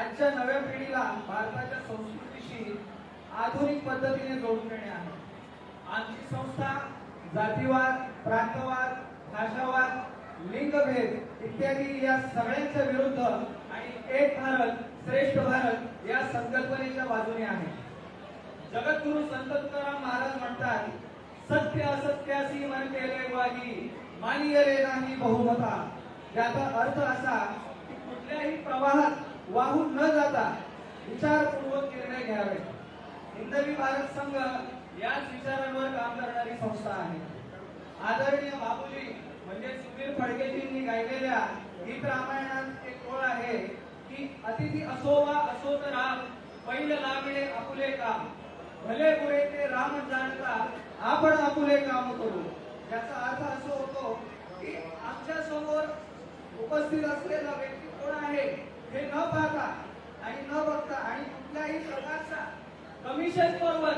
आजच्या नव्या पिढीला भारताच्या संस्कृतीशी आधुनिक पद्धतीने जोडून देणे आहे. आमची संस्था जातीवाद प्रांतवाद भाषावाद लिंगभेद इत्यादी या सगळ्यांच्या विरुद्ध आणि एक भारत श्रेष्ठ भारत या संकल्पनेच्या बाजूने आहे. जगद्गुरु संत तुकाराम महाराज म्हणतात सत्य असत्यासी म्हणतेले वागी मानियले नाही बहुमता. याचा अर्थ असा की कुठल्याही प्रवाहात वाहून न जाता विचारपूर्वक निर्णय घ्यावे. हिंदवी भारत संघ याच विचारांवर काम करणारी संस्था आहे. आदरणीय बाबूजी म्हणजे सुधीर फडकेजींनी गायलेल्या गीत रामायणात एक ओळ आहे की अतिथी असो वा असो तर राम पैल लाभणे आपुले काम. भले पुरे ते राम जाणता आपण आपुले काम करू. याचा अर्थ असो होतो की आमच्यासमोर उपस्थित असलेला व्यक्ती हे न पाहता आणि न बघता आणि कुठल्याही प्रकारचा कमिशन बरोबर